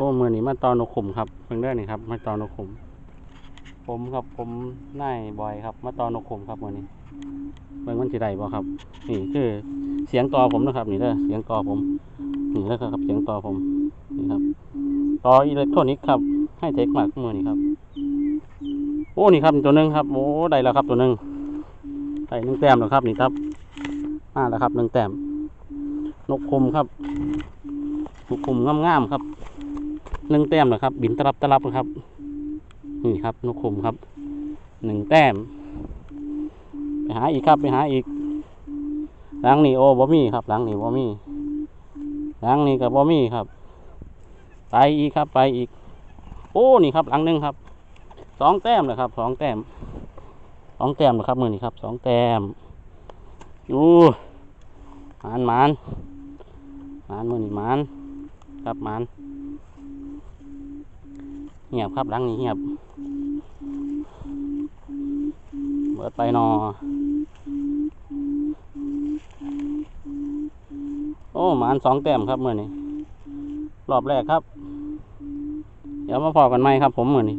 โอ้มือนี้มาตอนนกขุมครับเพิ่งได้นี่ครับ มาตอนนกขุม ผมครับผมนายบอยครับ มาตอนนกขุมครับมือนี้เบิ่งมันสิได้บ่ครับ นี่คือ เสียงตอผมนะครับ นี่เด้อเสียงตอผมนี่แล้วครับ เสียงตอผมนี่ครับตออิเล็กทรอนิกส์ครับ ให้เทคมากมือนี้ครับ โอ้นี่ครับตัวหนึงครับโอ้ได้แล้วครับตัวหนึงได้หนึ่งแต้มแล้วครับ นี่ครับมาแล้วครับหนึ่งแต้มนกคุมครับนกคุมงามๆครับ หนึ่งแต้มแล้วครับ บินตลับตลับนะครับ นี่ครับนกคุมครับหนึ่งแต้ม ไปหาอีกครับไปหาอีกหลังนี่โอ้บ่มีครับหลังนี่บ่มีหลังนี่กับบ่มีครับ ไปอีกครับไปอีก โอ้นี่ครับหลังหนึ่งครับสองแต้มเลยครับสองแต้มสองแต้มนะครับมือนี่ครับสองแต้มอยู่หมานหมานหมานมือนี่หมานครับหมาน งียบครับหลังนี้เงียบเบิดไปนอโอ้หมานสองแต้มครับเมือนี้รอบแรกครับ เดี๋ยวมาพอกันไหมครับผมเมือนี้